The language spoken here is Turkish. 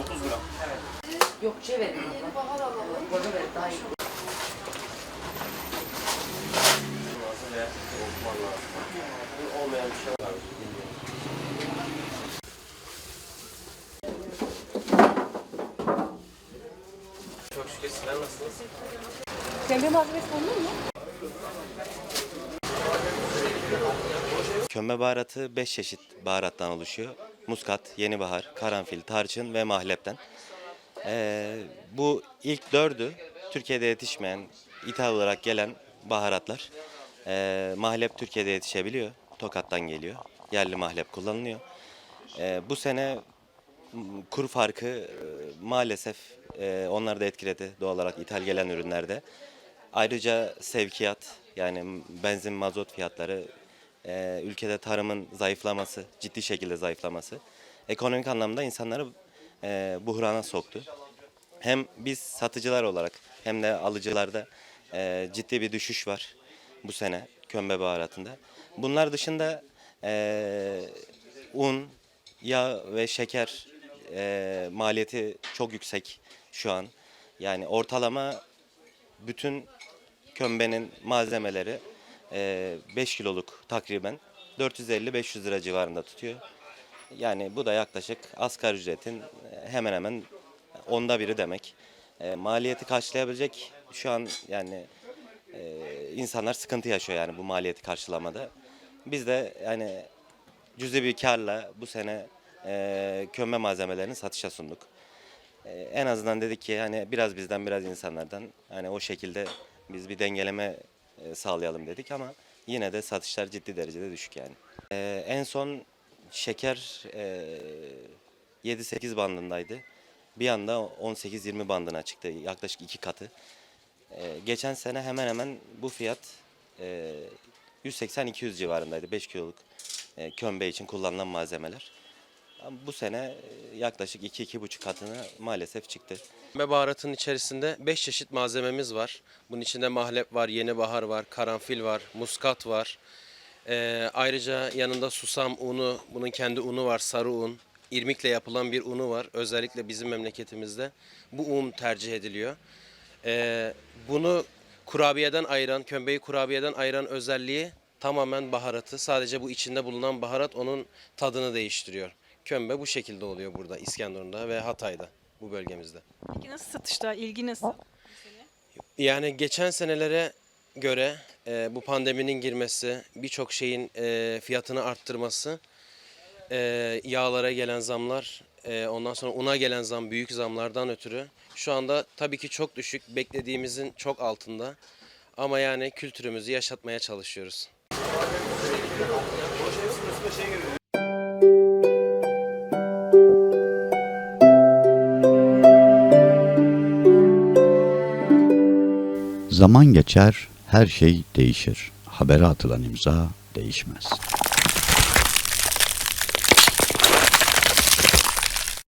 30 gram. Yok çevirin. Yeni bahar alalım. Koca ver daha iyi. Olmayan bir şey var. Çok şükür sizler nasılsınız? Kömbe malzemesi konulur mu? Kömbe baharatı 5 çeşit baharattan oluşuyor. Muskat, yeni bahar, karanfil, tarçın ve mahlepten. Ee, bu ilk dördü Türkiye'de yetişmeyen, ithal olarak gelen baharatlar. Ee, mahlep Türkiye'de yetişebiliyor. Tokat'tan geliyor. Yerli mahlep kullanılıyor. Ee, bu sene kur farkı e, maalesef e, onları da etkiledi doğal olarak ithal gelen ürünlerde. Ayrıca sevkiyat yani benzin mazot fiyatları e, ülkede tarımın zayıflaması, ciddi şekilde zayıflaması ekonomik anlamda insanları e, buhrana soktu. Hem biz satıcılar olarak hem de alıcılarda e, ciddi bir düşüş var bu sene kömbe baharatında. Bunlar dışında e, un, yağ ve şeker e, maliyeti çok yüksek şu an. Yani ortalama bütün kömbenin malzemeleri 5 kiloluk takriben 450-500 lira civarında tutuyor. Yani bu da yaklaşık asgari ücretin e, hemen hemen onda biri demek. E, maliyeti karşılayabilecek şu an yani e, insanlar sıkıntı yaşıyor yani bu maliyeti karşılamada. Biz de yani cüzi bir karla bu sene e, kömbe malzemelerini satışa sunduk. E, en azından dedik ki hani biraz bizden biraz insanlardan hani o şekilde biz bir dengeleme e, sağlayalım dedik ama yine de satışlar ciddi derecede düşük yani. E, en son şeker e, 7-8 bandındaydı. Bir anda 18-20 bandına çıktı yaklaşık iki katı. E, geçen sene hemen hemen bu fiyat e, 180-200 civarındaydı 5 kiloluk e, kömbe için kullanılan malzemeler. Bu sene e, yaklaşık 2-2,5 katına maalesef çıktı. Kömbe baharatının içerisinde 5 çeşit malzememiz var. Bunun içinde mahlep var, yeni bahar var, karanfil var, muskat var. Ee, ayrıca yanında susam unu, bunun kendi unu var, sarı un. İrmikle yapılan bir unu var. Özellikle bizim memleketimizde bu un tercih ediliyor. Ee, bunu kurabiyeden ayıran, kömbeyi kurabiyeden ayıran özelliği tamamen baharatı. Sadece bu içinde bulunan baharat onun tadını değiştiriyor. Kömbe bu şekilde oluyor burada İskenderun'da ve Hatay'da bu bölgemizde. Peki nasıl satışta? İlgi nasıl? Yani geçen senelere göre e, bu pandeminin girmesi, birçok şeyin e, fiyatını arttırması, e, yağlara gelen zamlar, e, ondan sonra una gelen zam, büyük zamlardan ötürü şu anda tabii ki çok düşük, beklediğimizin çok altında. Ama yani kültürümüzü yaşatmaya çalışıyoruz. Zaman geçer, her şey değişir. Habere atılan imza değişmez.